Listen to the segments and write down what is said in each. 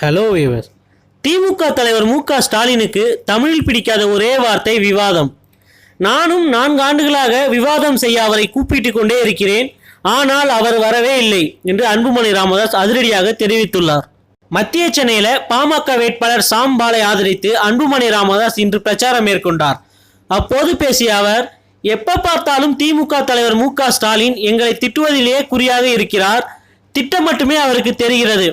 Hello viewers திமுக தலைவர் மு க ஸ்டாலினுக்கு தமிழில் பிடிக்காத ஒரே வார்த்தை விவாதம். நானும் நான்கு ஆண்டுகளாக விவாதம் செய்ய அவரை கூப்பிட்டுக் கொண்டே இருக்கிறேன். ஆனால் அவர் வரவே இல்லை என்று அன்புமணி ராமதாஸ் அதிரடியாக தெரிவித்துள்ளார். மத்திய சென்னையில் பாமக வேட்பாளர் சாம் பாலை ஆதரித்து அன்புமணி ராமதாஸ் இன்று பிரச்சாரம் மேற்கொண்டார். அப்போது பேசிய அவர் எப்ப பார்த்தாலும் திமுக தலைவர் மு க ஸ்டாலின் எங்களை திட்டுவதிலேயே குறியாக இருக்கிறார். திட்டம் மட்டுமே அவருக்கு தெரிகிறது.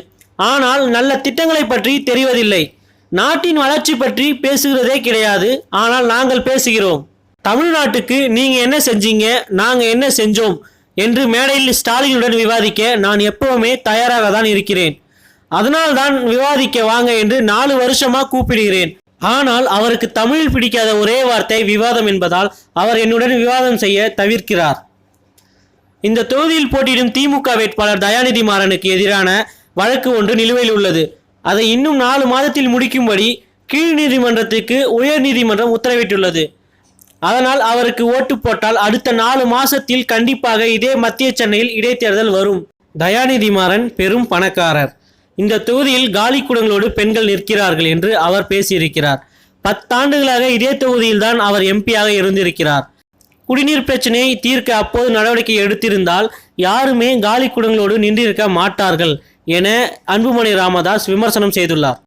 ஆனால் நல்ல திட்டங்களை பற்றி தெரிவதில்லை. நாட்டின் வளர்ச்சி பற்றி பேசுகிறதே கிடையாது. ஆனால் நாங்கள் பேசுகிறோம். தமிழ்நாட்டுக்கு நீங்க என்ன செஞ்சீங்க நாங்க என்ன செஞ்சோம் என்று மேடையில் ஸ்டாலினுடன் விவாதிக்க நான் எப்பவுமே தயாராக தான் இருக்கிறேன். அதனால்தான் விவாதிக்க வாங்க என்று நாலு வருஷமா கூப்பிடுகிறேன். ஆனால் அவருக்கு தமிழில் பிடிக்காத ஒரே வார்த்தை விவாதம் என்பதால் அவர் என்னுடன் விவாதம் செய்ய தவிர்க்கிறார். இந்த தொகுதியில் போட்டியிடும் திமுக வேட்பாளர் தயாநிதி மாறனுக்கு எதிரான வழக்கு ஒன்று நிலுவையில் உள்ளது. அதை இன்னும் நாலு மாதத்தில் முடிக்கும்படி கீழ் நீதிமன்றத்துக்கு உயர் நீதிமன்றம் உத்தரவிட்டுள்ளது. அதனால் அவருக்கு ஓட்டு போட்டால் அடுத்த நாலு மாசத்தில் கண்டிப்பாக இதே மத்திய சென்னையில் இடைத்தேர்தல் வரும். தயாநிதி மாறன் பெரும் பணக்காரர். இந்த தொகுதியில் காலி குடங்களோடு பெண்கள் நிற்கிறார்கள் என்று அவர் பேசியிருக்கிறார். பத்தாண்டுகளாக இதே தொகுதியில்தான் அவர் எம்பியாக இருந்திருக்கிறார். குடிநீர் பிரச்சனையை தீர்க்க அப்போது நடவடிக்கை எடுத்திருந்தால் யாருமே காலி குடங்களோடு நின்றிருக்க மாட்டார்கள். என அன்புமணி ராமதாஸ் விமர்சனம் செய்துள்ளார்.